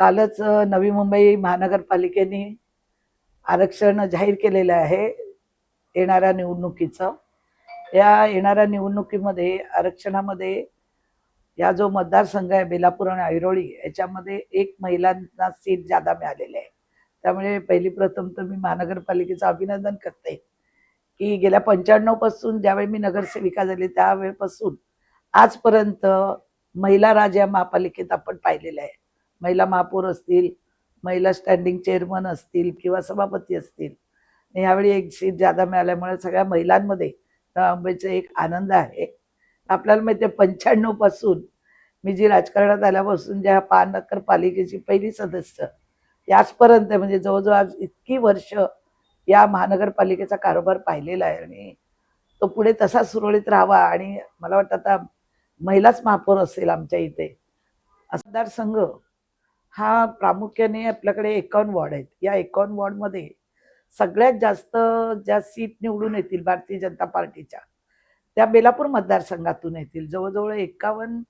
कालच नवी मुंबई महानगरपालिकेने आरक्षण जाहीर केलेलं आहे येणाऱ्या निवडणुकीचं. या येणाऱ्या निवडणुकीमध्ये आरक्षणामध्ये या जो मतदारसंघ आहे बेलापूर आणि ऐरोळी याच्यामध्ये एक महिलांना सीट जादा मिळालेली आहे. त्यामुळे पहिली प्रथम तर मी महानगरपालिकेचं अभिनंदन करते की गेल्या पंच्याण्णवपासून ज्यावेळी मी नगरसेविका झाली त्यावेळेपासून आजपर्यंत महिला राज या महापालिकेत आपण पाहिलेलं आहे. महिला महापौर असतील महिला स्टँडिंग चेअरमन असतील किंवा सभापती असतील. यावेळी एक सीट जादा मिळाल्यामुळे सगळ्या महिलांमध्ये मुंबईचा म्हणजे एक आनंद आहे. आपल्याला माहिती आहे पंच्याण्णवपासून मी जी राजकारणात आल्यापासून ज्या महानगरपालिकेची पहिली सदस्य याचपर्यंत म्हणजे जवळजवळ आज इतकी वर्ष या महानगरपालिकेचा कारोबार पाहिलेला आहे. आणि तो पुढे तसा सुरळीत राहावा आणि मला वाटतं आता महिलाच महापौर असेल आमच्या इथे. मतदारसंघ हा प्रामुख्याने आपल्याकडे एकावन्न वॉर्ड आहेत. या एकावन्न वॉर्डमध्ये सगळ्यात जास्त ज्या सीट निवडून येतील भारतीय जनता पार्टीच्या त्या बेलापूर मतदारसंघातून येतील. जवळजवळ एकावन्न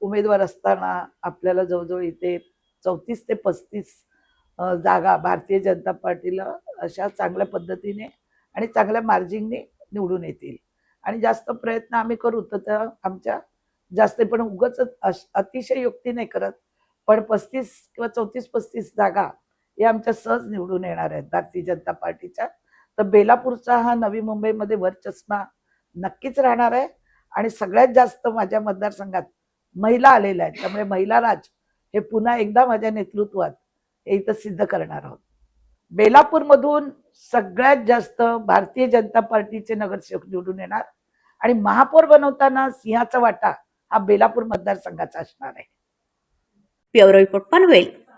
उमेदवार असताना आपल्याला जवळजवळ इथे चौतीस ते पस्तीस जागा भारतीय जनता पार्टीला अशा चांगल्या पद्धतीने आणि चांगल्या मार्जिनने निवडून येतील. आणि जास्त प्रयत्न आम्ही करू तर त्या आमच्या जास्त पण उगच अतिशय युक्ती नाही करत. पण पस्तीस किंवा चौतीस पस्तीस जागा या आमच्या सहज निवडून येणार आहेत भारतीय जनता पार्टीच्या तर बेलापूरचा हा नवी मुंबईमध्ये वरचष्मा नक्कीच राहणार आहे. आणि सगळ्यात जास्त माझ्या मतदारसंघात महिला आलेल्या आहेत. त्यामुळे महिला राज हे पुन्हा एकदा माझ्या नेतृत्वात हे इथं सिद्ध करणार आहोत. बेलापूरमधून सगळ्यात जास्त भारतीय जनता पार्टीचे नगरसेवक निवडून येणार. आणि महापौर बनवताना सिंहाचा वाटा हा बेलापूर मतदारसंघाचा असणार आहे. Bureau report Panvel.